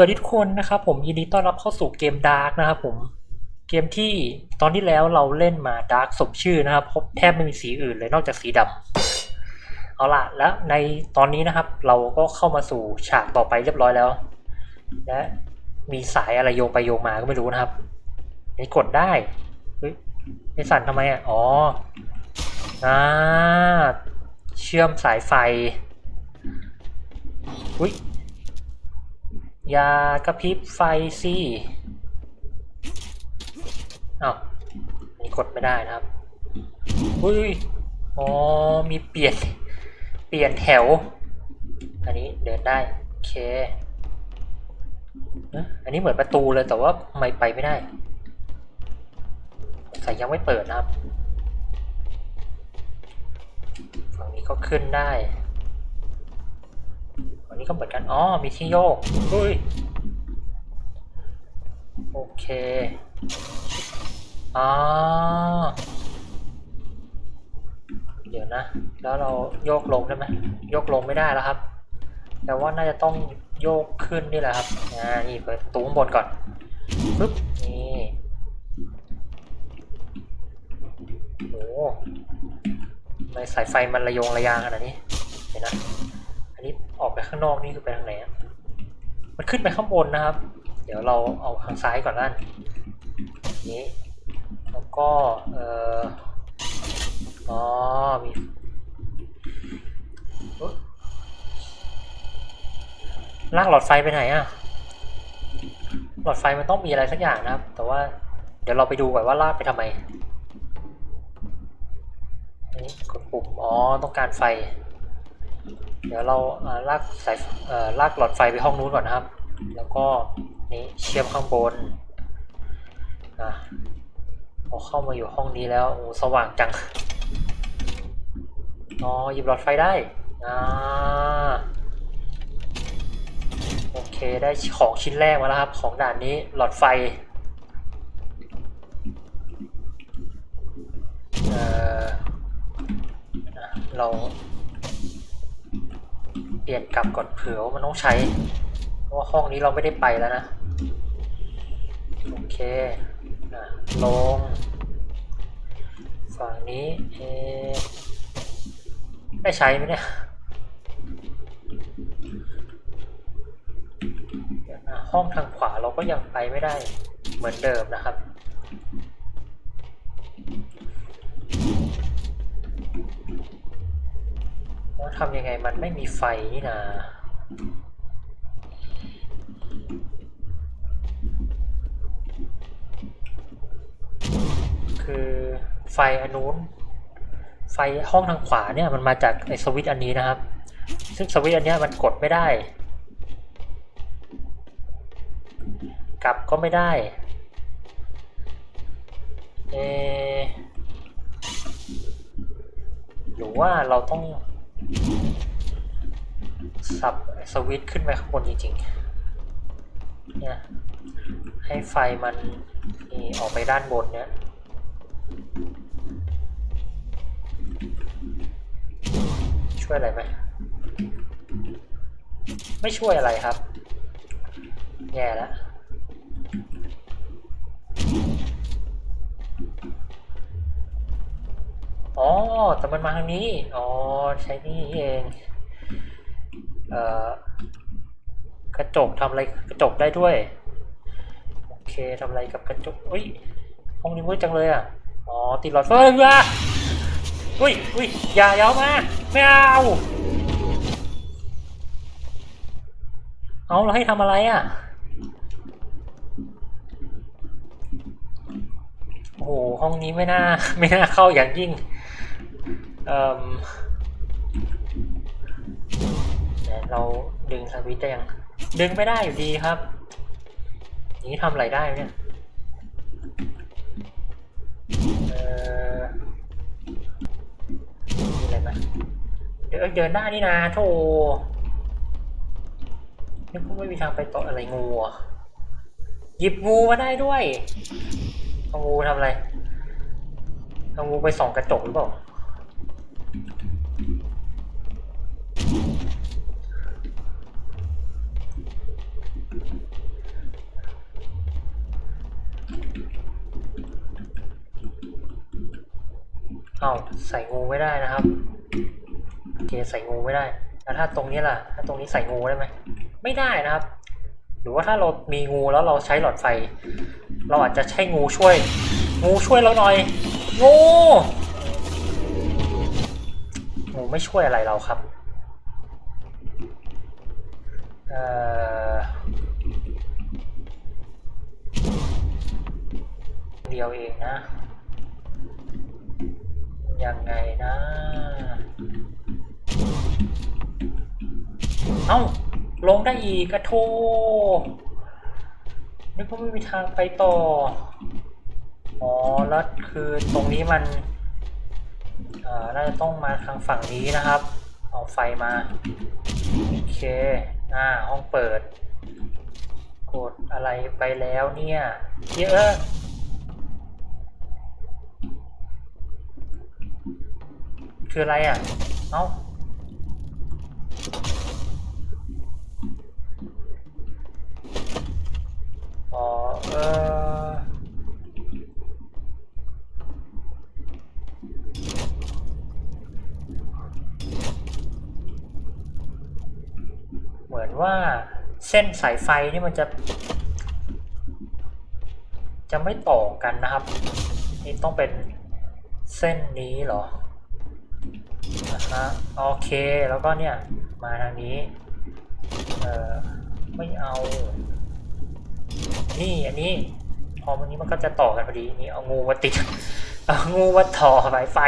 สวัสดีทุกคนนะครับผมยินดีต้อนรับเข้าสู่เกมดาร์กนะครับผมเกมที่ตอนที่แล้วเราเล่นมาดาร์กสมชื่อนะครับพบแทบไม่มีสีอื่นเลยนอกจากสีดำเอาล่ะแล้วในตอนนี้นะครับ เราก็เข้ามาสู่ฉากต่อไปเรียบร้อยแล้ว และมีสายอะไรโยงไปโยงมาก็ไม่รู้นะครับนี่กดได้เฮ้ยไอสั่นทำไมอะอ๋ออ่าเชื่อมสายไฟอุ้ย ย่ากระพริบไฟสิอ้าวนี่กดไม่ได้นะครับอุ้ยอ๋อ มีเปลี่ยน เปลี่ยนแถว อันนี้เดินได้ โอเคอ๊ะอันนี้เหมือนประตูเลยแต่ว่าไม่ไปไม่ได้ใส่ยังไม่เปิดนะครับ ฝั่งนี้ก็ขึ้นได้ นนี้ก็เหมือนกัน อ๋อ มีที่โยกเฮ้ยโอเค อ๋อ เดี๋ยวนะ แล้วเราโยกลงได้ไหมโยกลงไม่ได้แล้วครับ แต่ว่าน่าจะต้องโยกขึ้นนี่แหละครับ อ่า นี่เปิดตูข้างบนก่อนปึ๊บ นี่โอ้ทำไมสายไฟมันระยงระยางขนาดนี้เดี๋ยวนะ อันนี้ออกไปข้างนอกนี่คือไปทางไหนมันขึ้นไปข้างบนนะครับ เดี๋ยวเราเอาทางซ้ายก่อนนั่นนี้แล้วก็เอ่ออ๋อมีเอ๊ะลากหลอดไฟไปไหนอะหลอดไฟมันต้องมีอะไรสักอย่างนะครับ แต่ว่าเดี๋ยวเราไปดูก่อนว่าลากไปทำไมนี่กดปุ่มอ๋อต้องการไฟ เดี๋ยวเราลากสายลากหลอดไฟไปห้องนู้นก่อนนะครับ แล้วก็นี่เชื่อมข้างบนอะพอเข้ามาอยู่ห้องนี้แล้วโอ้สว่างจังอ๋อหยิบหลอดไฟได้อ่าโอเคได้ของชิ้นแรกมาแล้วครับ ของด่านนี้หลอดไฟเออเรา เปลี่ยนกลับก่อนเผื่อว่ามันต้องใช้ เพราะว่าห้องนี้เราไม่ได้ไปแล้วนะ โอเคอะลง ฝั่งนี้เอได้ใช้ไหมเนี่ยห้องทางขวาเราก็ยังไปไม่ได้เหมือนเดิมนะครับ แล้ว ทำยังไงมันไม่มีไฟนี่นาคือไฟอันนู้น ไฟห้องทางขวาเนี่ยมันมาจากไอสวิตช์อันนี้นะครับ ซึ่งสวิตช์อันนี้มันกดไม่ได้ กลับก็ไม่ได้เอหรือว่าเราต้อง สับสวิตช์ขึ้นไปข้างบนจริงๆเนี่ยให้ไฟมันนี่ออกไปด้านบนเนี่ยช่วยอะไรไหมไม่ช่วยอะไรครับแย่แล้ว อ๋อ แต่มันมาทางนี้ อ๋อ ใช้นี่เอง เอ่อ กระจกทำอะไรกระจกได้ด้วย โอเคทำอะไรกับกระจกอุ้ย ห้องนี้มืดจังเลยอะ อ๋อ ติดหลอดไฟว่ะอุ้ยอุ้ยอย่าอย่าเอามา ไม่เอา เอาเราให้ทำอะไรอะ โอ้โห ห้องนี้ไม่น่า ไม่น่าเข้าอย่างยิ่ง เอ่อเราดึงสวิตช์ได้ยัง ดึงไม่ได้อยู่ดีครับ นี้ทำอะไรได้เนี่ยเอออะไรไหมเดี๋ยวเดินได้นี่นะโธ่นี่พวกไม่มีทางไปต่ออะไรงูอะหยิบงูมาได้ด้วยเอางูทำอะไรเอางูไปส่องกระจกหรือเปล่า ใส่งูไม่ได้นะครับโอเคใส่งูไม่ได้แล้วถ้าตรงนี้ล่ะ ถ้าตรงนี้ใส่งูได้ไหมไม่ได้นะครับ หรือว่าถ้าเรามีงูแล้วเราใช้หลอดไฟ เราอาจจะใช้งูช่วย งูช่วยเราหน่อย งูงูไม่ช่วยอะไรเราครับเอ่อเดียวเองนะ ยังไงนะ เอ้า ลงได้อีกกระโทนึกว่าไม่มีทางไปต่อ อ๋อ แล้วคือตรงนี้มันเอ่อน่าจะต้องมาทางฝั่งนี้นะครับ เอาไฟมา โอเคอ่าห้องเปิด กดอะไรไปแล้วเนี่ยเยอะ คืออะไรอะ เอ้า อ๋อ เออเหมือนว่าเส้นสายไฟนี่มันจะ จะไม่ต่อกันนะครับ นี่ต้องเป็นเส้นนี้เหรอ นะฮะโอเคแล้วก็เนี่ย มาทางนี้ เออไม่เอา นี่อันนี้ พอวันนี้มันก็จะต่อกันพอดีนี่เอางูมาติด เอางูมาต่อสายไฟ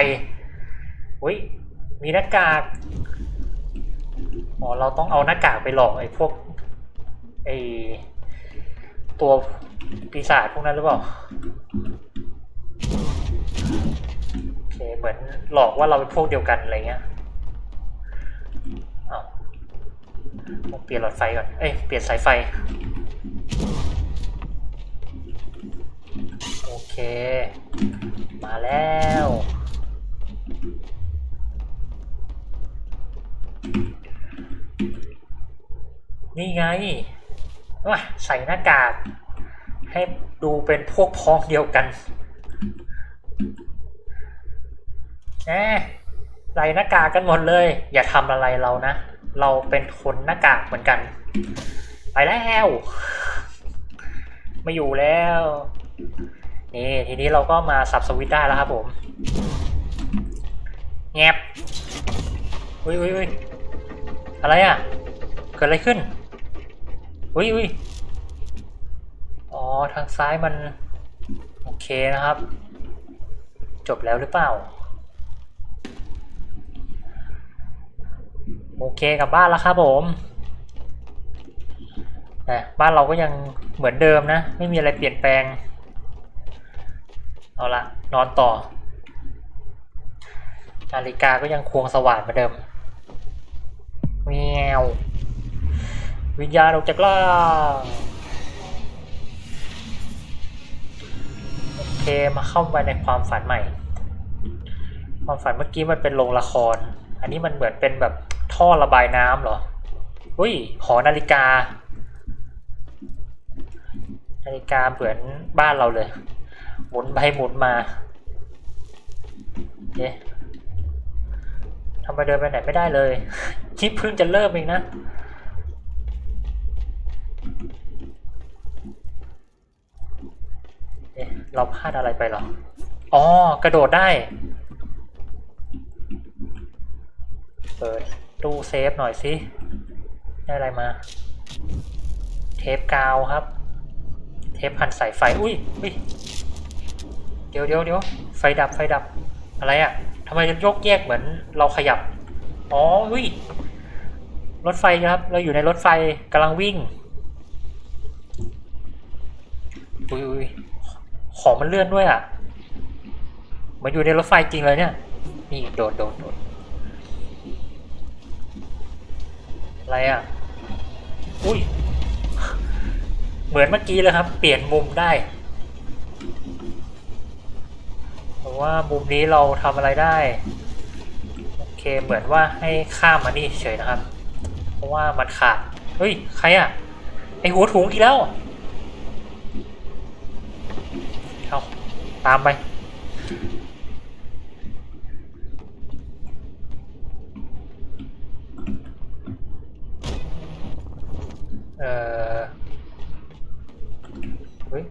อุ้ยมีหน้ากากอ๋อเราต้องเอาหน้ากากไปหลอกไอ้พวกไอ้ตัวปีศาจพวกนั้นหรือเปล่า เหมือนหลอกว่าเราเป็นพวกเดียวกันอะไรเงี้ยเอ้าเปลี่ยนหลอดไฟก่อน เอ้ย เปลี่ยนสายไฟ โอเค มาแล้วนี่ไงว่าใส่หน้ากากให้ดูเป็นพวกพ้องเดียวกัน แหมใส่หน้ากากกันหมดเลย อย่าทำอะไรเรานะ เราเป็นคนหน้ากากเหมือนกัน ไปแล้วไม่อยู่แล้ว นี่ทีนี้เราก็มาสับสวิตได้แล้วครับผมแงบอุ้ยอุ้ยอุ้ยอะไรอะ เกิดอะไรขึ้นอุ้ยอุ้ยอ๋อ ทางซ้ายมัน โอเคนะครับ จบแล้วหรือเปล่า โอเคกลับบ้านแล้วครับผมแต่บ้านเราก็ยังเหมือนเดิมนะ ไม่มีอะไรเปลี่ยนแปลง เอาละนอนต่อ นาฬิกาก็ยังควงสว่านเหมือนเดิมแมววิญญาณออกจากล่างโอเคมาเข้าไปในความฝันใหม่ ความฝันเมื่อกี้มันเป็นโรงละคร อันนี้มันเหมือนเป็นแบบ ท่อระบายน้ำเหรอ อุ้ย หอนาฬิกา นาฬิกาเหมือนบ้านเราเลย หมุนไปหมุนมาเอ๊ะทำไมเดินไปไหนไม่ได้เลยที่เพิ่งจะเริ่มเองนะเอ๊ะเราพลาดอะไรไปหรอ อ๋อ กระโดดได้ เปิด ตู้เซฟหน่อยสิ ได้อะไรมา เทปกาวครับ เทปพันสายไฟ อุ้ยอุ้ยเดี๋ยวเดี๋ยวเดี๋ยวไฟดับไฟดับ อะไรอะ่ะทำไมยกแยกเหมือนเราขยับ อ๋ออุ้ยรถไฟครับ เราอยู่ในรถไฟกำลังวิ่ง อุ้ยอุ้ยของมันเลื่อนด้วยอะ่ะเหมันอยู่ในรถไฟจริงเลยเนี่ย นี่โดดโดดโดด อะไรอะ อุ้ย เหมือนเมื่อกี้เลยครับ เปลี่ยนมุมได้เพราะว่ามุมนี้เราทำอะไรได้ โอเค เหมือนว่าให้ข้ามมานี่เฉยนะครับ เพราะว่ามันขาด เฮ้ย ใครอะ ไอหัวถุงอีกแล้ว เอาตามไป เอ่อเฮ้ย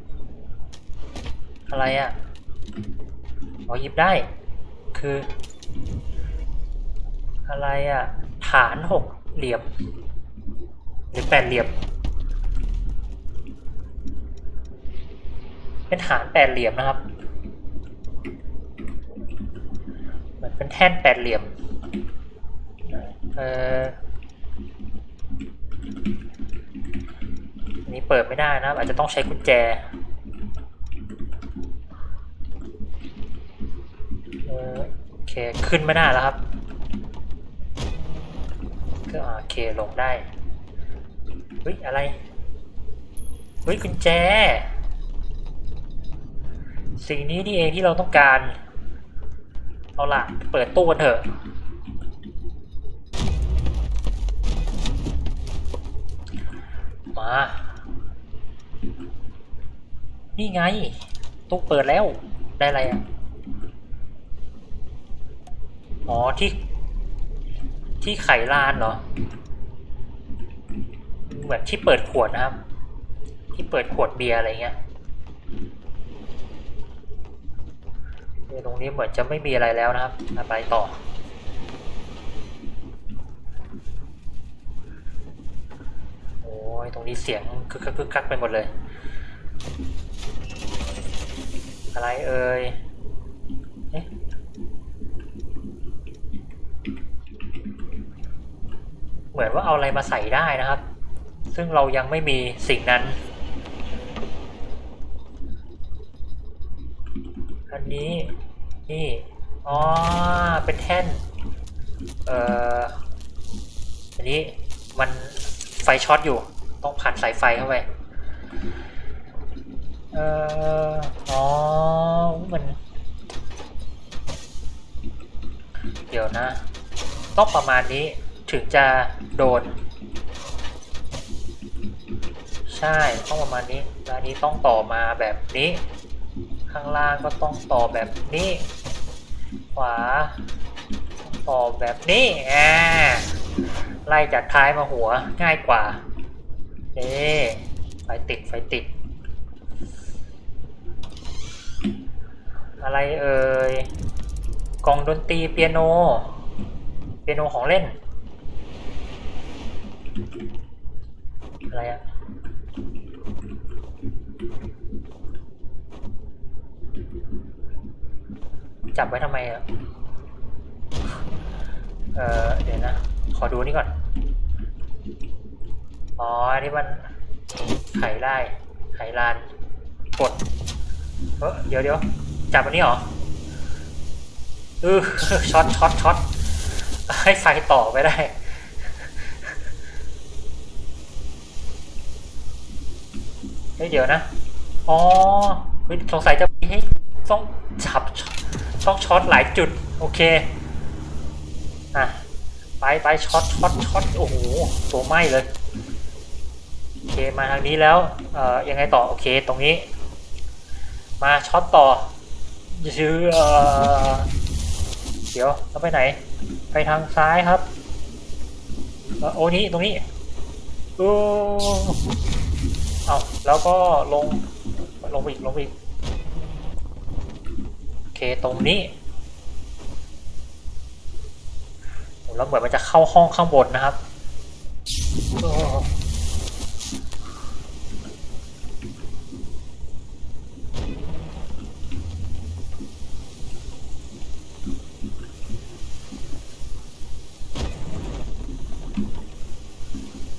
อะไรอะ่ะอ๋อ หยิบได้ คือ อะไรอะ่ะฐานหกเหลี่ยมหรือแปดเหลี่ยม เป็นฐานแปดเหลี่ยมนะครับเหมือนเป็นแท่นแปดเหลี่ยมเอออันนี้เปิดไม่ได้นะครับ อาจจะต้องใช้กุญแจ เออโอ เค ขึ้นไม่ได้แล้วครับก็โอเคลงได้เฮ้ยอะไรเฮ้ยกุญแจ สิ่งนี้นี่เองที่เราต้องการ เอาล่ะ เปิดตู้กันเถอะมา นี่ไง ตู้เปิดแล้ว ได้อะไรอะ อ๋อที่ที่ไขลานเหรอ เหมือนที่เปิดขวดนะครับ ที่เปิดขวดเบียร์อะไรเงี้ยเออตรงนี้เหมือนจะไม่มีอะไรแล้วนะครับอะไปต่อ โอ้ย ตรงนี้เสียงคึกคักคึกคักไปหมดเลย อะไรเอ่ย เอ๊ะ เห มือนว่าเอาอะไรมาใส่ได้นะครับ ซึ่งเรายังไม่มีสิ่งนั้น อันนี้ นี่ อ๋อ เป็นแท่น เอ่อ อันนี้มันไฟช็อตอยู่ ต้องผ่านสายไฟเข้าไป เอ่อ อ๋อ มัน เดี๋ยวนะ ต้องประมาณนี้ ถึงจะโดน ใช่ต้องประมาณนี้แล้วอันนี้ต้องต่อมาแบบนี้ ข้างล่างก็ต้องต่อแบบนี้ ขวาต่อแบบนี้อ่าไล่จากท้ายมาหัวง่ายกว่าเอ๊ไฟติดไฟติด อะไรเอ่ยกล่องดนตรีเปียโน เปียโนของเล่น อะไรอะจับไว้ทำไมอะเออเดี๋ยวนะ ขอดูนี่ก่อน อ๋ออันนี้มันไขได้ไขลาน กด เออเดี๋ยวเดี๋ยวจับอันนี้เหรอเออช็อตช็อตช็อตให้ไฟต่อไปได้ เฮ้ยเดี๋ยวนะ อ๋อสงสัยจะมีให้ต้องจับต้องช็อตหลายจุด โอเค อะ ไปไปช็อตช็อตช็อตโอ้โหตัวไหมเลย โอเค มาทางนี้แล้ว เอ่อ ยังไงต่อ โอเค ตรงนี้ มาช็อตต่อยื้อเอ่อ เดี๋ยวเราไปไหน ไปทางซ้ายครับ โอ้นี้ ตรงนี้ โอ้ อาแล้วก็ลง ลงอีก ลงอีก โอเค ตรงนี้แล้วเหมือนมันจะเข้าห้องข้างบนนะครับโอ้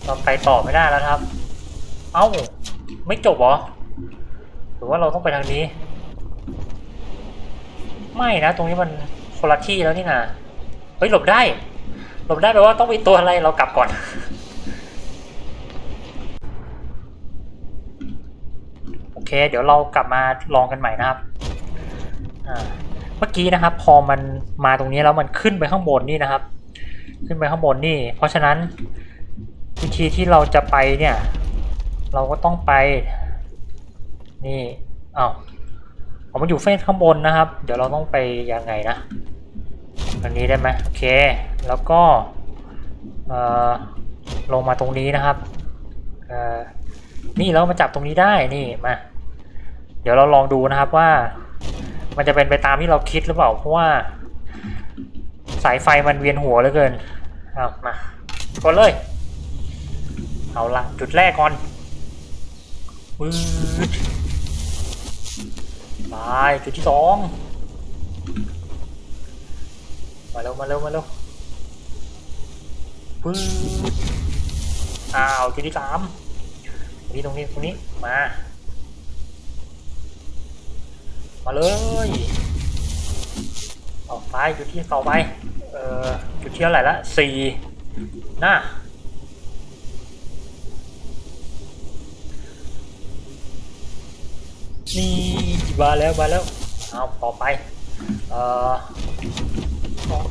เราไปต่อไม่ได้แล้วครับ เอ้า ไม่จบเหรอ หรือว่าเราต้องไปทางนี้ ไม่นะ ตรงนี้มันคนละที่แล้วนี่นะเฮ้ยหลบได้ หลบได้แปลว่าต้องมีตัวอะไรเรากลับก่อน โอเค เดี๋ยวเรากลับมาลองกันใหม่นะครับอ่าเมื่อกี้นะครับ พอมันมาตรงนี้แล้วมันขึ้นไปข้างบนนี่นะครับ ขึ้นไปข้างบนนี่ เพราะฉะนั้นวิธีที่เราจะไปเนี่ย เราก็ต้องไป นี่อ้าวผมมันอยู่เฟสข้างบนนะครับ เดี๋ยวเราต้องไปยังไงนะอันนี้ได้ไหมโอเค แล้วก็เออลงมาตรงนี้นะครับเออนี่เรามาจับตรงนี้ได้นี่มาเดี๋ยวเราลองดูนะครับว่า มันจะเป็นไปตามที่เราคิดหรือเปล่าเพราะว่า สายไฟมันเวียนหัวเหลือเกินเอามากดเลย เอาละจุดแรกก่อน วืดไปจุดที่สองมาเร็วมาเร็วมาเร็ววืดอ้าวจุดที่สามตรงนี้ตรงนี้ตรงนี้มา มาเลยออกไปจุดที่ต่อไปเออจุดที่เท่าไหร่ละสี่หน้า นี่มาแล้วมาแล้วเอาต่อไปเอ่อ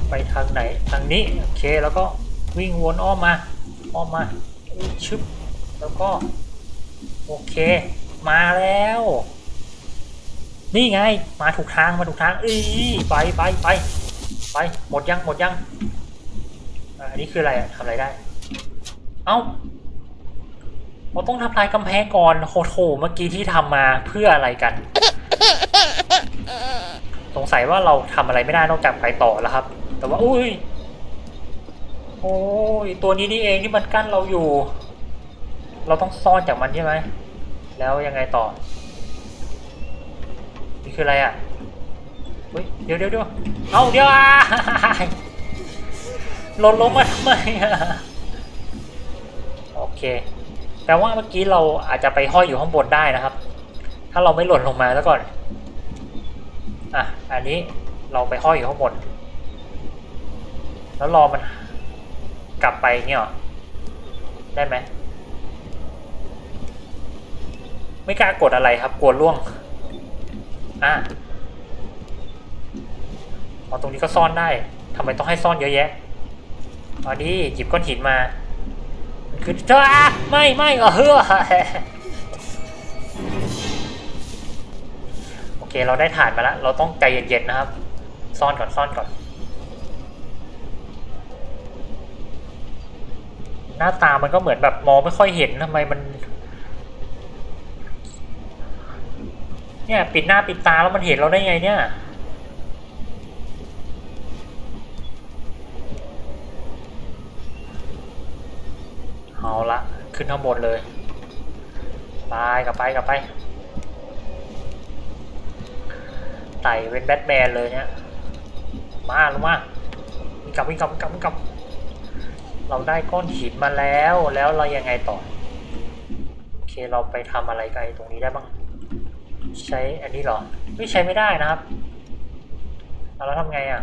ไปทางไหนทางนี้โอเคแล้วก็วิ่งวนอ้อมมาอ้อมมาชึบแล้วก็โอเค มาแล้ว นี่ไงมาถูกทางมาถูกทางอีไปไปไปไปหมดยังหมดยังอันนี้คืออะไรอะทำอะไรได้ เอ้า เราต้องทำลายกำแพงก่อนโหโหเมื่อกี้ที่ทำมาเพื่ออะไรกัน สงสัยว่าเราทำอะไรไม่ได้นอกจากไปต่อแล้วครับ แต่ว่าอุ้ย โอ้ยตัวนี้นี่เองที่มันกั้นเราอยู่ เราต้องซ่อนจากมันใช่ไหม แล้วยังไงต่อ นี่คืออะไรอะเฮ้ยเดี๋ยวเดี๋ยวเดี๋ยวเอาเดี๋ยวอะหล่นลงมาทำไมอะโอเค แต่ว่าเมื่อกี้เราอาจจะไปห้อยอยู่ข้างบนได้นะครับ ถ้าเราไม่หล่นลงมาแล้วก่อน อะ อันนี้เราไปห้อยอยู่ข้างบน แล้วรอมันกลับไปเงี้ยหรอ ได้ไหม ไม่กล้ากดอะไรครับ กลัวล่วง อะอ๋อตรงนี้ก็ซ่อนได้ทำไมต้องให้ซ่อนเยอะแยะอ๋อนี่หยิบก้อนหินมา คือจ้าไม่ไม่เออเฮ้อโอเคเราได้ฐานมาแล้ว เราต้องใจเย็นๆนะครับ ซ่อนก่อนซ่อนก่อน หน้าตามันก็เหมือนแบบมองไม่ค่อยเห็นทำไมมัน เนี่ย ปิดหน้าปิดตาแล้วมันเห็นเราได้ไงเนี่ย เอาละขึ้นข้างบนเลย ไปกลับไปกลับไป ไต่เป็นแบทแมนเลยเนี่ย มาลงมาวิ่งกลับวิ่งกลับวิ่งกลับวิ่งกลับ เราได้ก้อนหินมาแล้ว แล้วเรายังไงต่อ โอเคเราไปทำอะไรกันตรงนี้ได้บ้าง ใช้อันนี้เหรอ ไม่ใช้ไม่ได้นะครับเอาแล้วทำไงอะ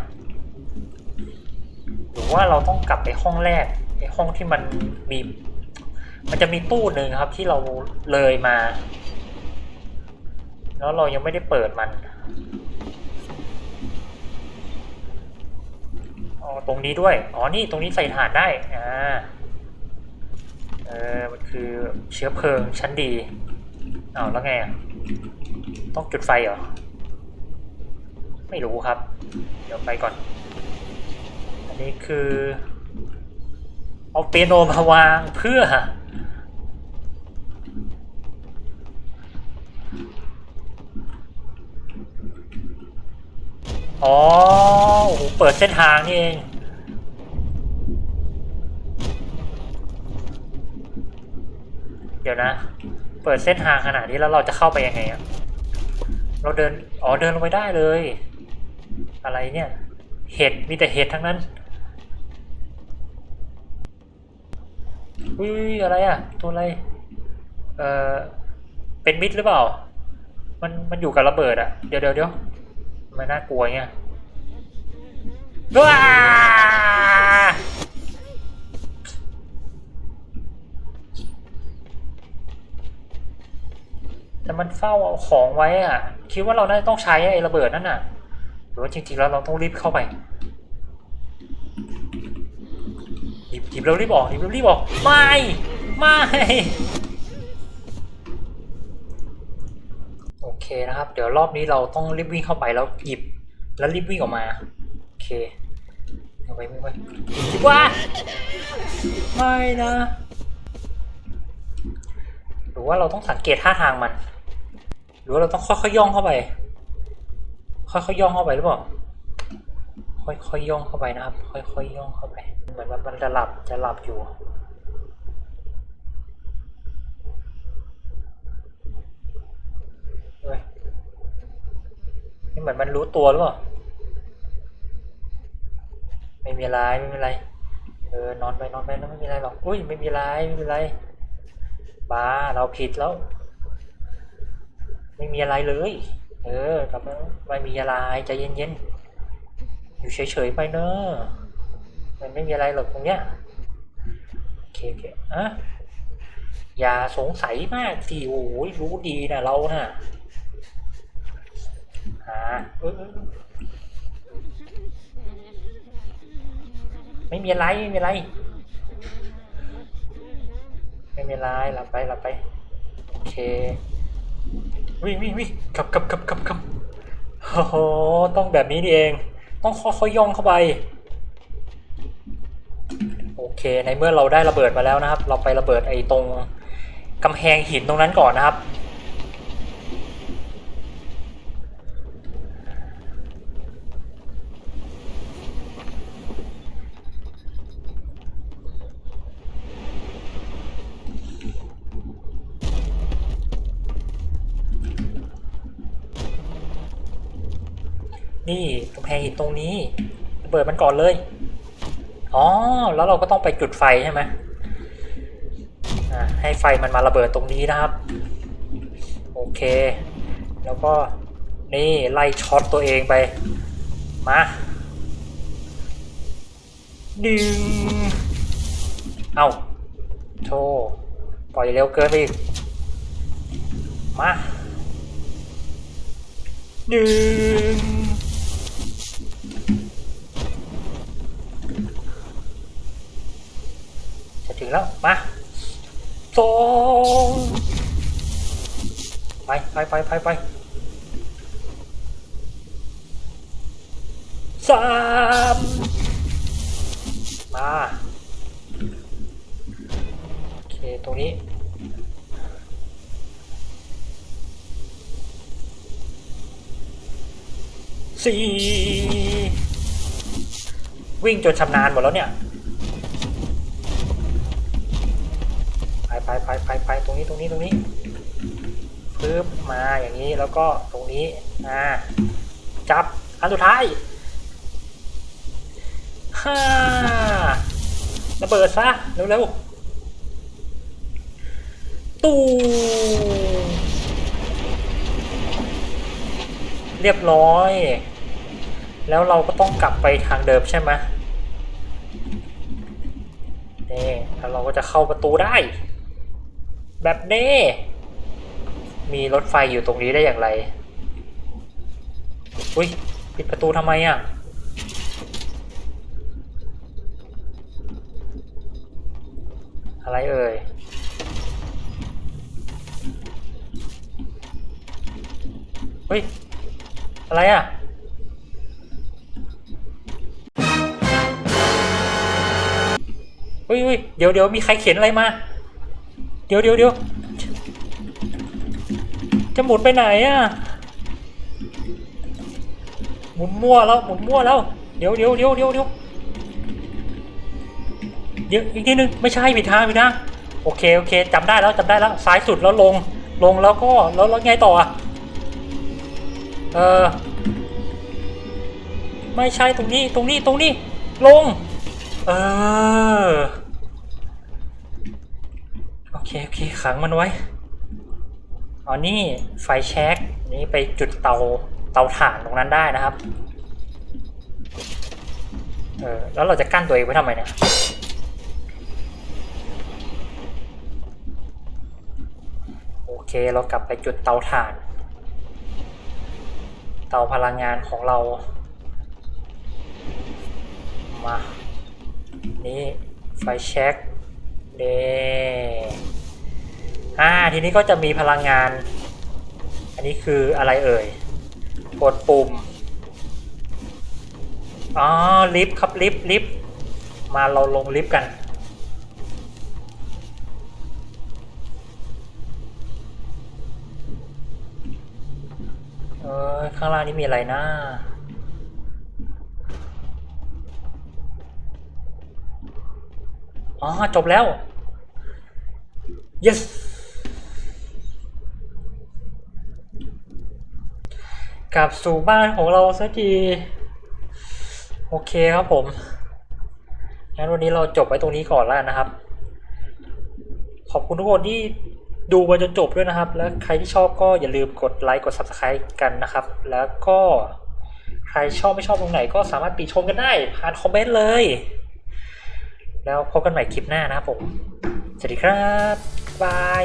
หรือว่าเราต้องกลับไปห้องแรกไอห้องที่มันมี มันจะมีตู้หนึ่งครับที่เราเลยมา แล้วเรายังไม่ได้เปิดมันอ๋อตรงนี้ด้วย อ๋อ นี่ตรงนี้ใส่ถ่านได้ อ่า เออ มันคือเชื้อเพลิงชั้นดีอ้าวแล้วไงอะ ต้องจุดไฟเหรอ ไม่รู้ครับ เดี๋ยวไปก่อน อันนี้คือ เอาเปียโนมาวางเพื่อ อ๋อโอ้โหเปิดเส้นทางนี่เองเดี๋ยวนะ เปิดเส้นทางขนาดนี้แล้วเราจะเข้าไปยังไงอะเราเดินอ๋อเดินลงไปได้เลย อะไรเนี่ย เห็ดมีแต่เห็ดทั้งนั้นอุ้ยอะไรอะตัวอะไรเออเป็นมิดหรือเปล่า มันมันอยู่กับระเบิดอะเดี๋ยวเดี๋ยวเดี๋ยว มันน่ากลัวเงี้ยว้าแต่มันเฝ้าเอาของไว้อะ คิดว่าเราน่าจะต้องใช้ไอ้ระเบิดนั่นน่ะ หรือว่าจริงๆแล้วเราต้องรีบเข้าไปหยิบหยิบแล้วรีบออกหยิบแล้วรีบออกไม่ ไม่ เคนะครับ เดี๋ยวรอบนี้เราต้องรีบวิ่งเข้าไปแล้วหยิบ แล้วรีบวิ่งออกมา โอเคเอาไปไม่ไปหยิบว่าไม่นะ หรือว่าเราต้องสังเกตท่าทางมัน หรือว่าเราต้องค่อยๆย่องเข้าไป ค่อยๆย่องเข้าไปหรือเปล่า ค่อยๆย่องเข้าไปนะครับ ค่อยๆย่องเข้าไป เหมือนมันมันจะหลับจะหลับอยู่ เฮ้ยนี่ เหมือนมันรู้ตัวหรือเปล่า ไม่มีอะไรไม่มีอะไร เออนอนไปนอนไปแล้วไม่มีอะไรหรอก อุ้ยไม่มีอะไรไม่มีอะไร บ้าเราผิดแล้ว ไม่มีอะไรเลย เออกลับมาไม่มีอะไรใจเย็นๆ อยู่เฉยๆไปเนอะมันไม่มีอะไรหรอกตรงเนี้ยโอเคโอเคอะอย่าสงสัยมากสิโอ้ยรู้ดีนะเรานะ่ะ ออเออไม่มีอะไรไม่มีอะไรไม่มีอะไรหลับไปหลับไปโอเควิ่งวิ่งวิ่งกลับกลับกลับกลับกลับโอ้โหต้องแบบนี้นี่เอง ต้องค่อยๆย่องเข้าไป โอเค ในเมื่อเราได้ระเบิดมาแล้วนะครับ เราไประเบิดไอ้ตรงกำแพงหินตรงนั้นก่อนนะครับ นี่กำ แพงตรงนี้ระเบิดมันก่อนเลย อ๋อ แล้วเราก็ต้องไปจุดไฟใช่ไหมให้ไฟมันมาระเบิดตรงนี้นะครับ โอเค แล้วก็นี่ไล่ช็อตตัวเองไป มาดึง เอาโธ่ปล่อยเร็วเกินไปอีก มาดึง จะ ถึงแล้ว มาสองไปไปไปไปไปสามมาโอเค ตรงนี้สี่วิ่งจนชำนาญหมดแล้วเนี่ย ไปไปไปไปไปตรงนี้ตรงนี้ตรงนี้ปึ๊บมาอย่างนี้แล้วก็ตรงนี้อ่าจับอันสุดท้ายฮ่าระเบิดซะเร็วๆตู้เรียบร้อย แล้วเราก็ต้องกลับไปทางเดิมใช่ไหมนี่แล้วเราก็จะเข้าประตูได้ แบบนี้ มีรถไฟอยู่ตรงนี้ได้อย่างไร อุ้ยปิดประตูทำไมอะ อะไรเอ่ย เฮ้ย อะไรอะเฮ้ยเฮ้ยเดี๋ยวเดี๋ยวมีใครเขียนอะไรมา เดี๋ยวเดี๋ยวเดี๋ยวจะหมุนไปไหนอะหมุนมั่วแล้วหมุนมั่วแล้ว เดี๋ยวเดี๋ยวเดี๋ยวเดี๋ยวเดี๋ยวเดี๋ยวอีกนิดนึงไม่ใช่ผิดทางผิดทางโอเคโอเคจำได้แล้วจำได้แล้วซ้ายสุดแล้วลงลงแล้วก็แล้วแล้วไงต่ออะเออไม่ใช่ตรงนี้ตรงนี้ตรงนี้ลง เออ เคโอเคขังมันไว้อ๋อนี่ไฟแช็กนี่ไปจุดเตาเตาถ่านตรงนั้นได้นะครับ เออแล้วเราจะกั้นตัวเองไว้ทำไมเนี่ยโอเคเรากลับไปจุดเตาถ่าน เตาพลังงานของเรามา นี่ไฟแช็กเด อ่าทีนี้ก็จะมีพลังงาน อันนี้คืออะไรเอ่ย กดปุ่ม อ๋อ ลิฟต์ครับลิฟต์ลิฟต์มาเราลงลิฟต์กัน เออข้างล่างนี้มีอะไรนะอ๋อ จบแล้ว yes กลับสู่บ้านของเราสักที โอเคครับผมงั้นวันนี้เราจบไว้ตรงนี้ก่อนแล้วนะครับ ขอบคุณทุกคนที่ดูมาจนจบด้วยนะครับ แล้วใครที่ชอบก็อย่าลืมกดไลค์กด subscribe กันนะครับ แล้วก็ใครชอบไม่ชอบตรงไหนก็สามารถติชมกันได้ ผ่านคอมเมนต์เลย แล้วพบกันใหม่คลิปหน้านะครับผม สวัสดีครับบาย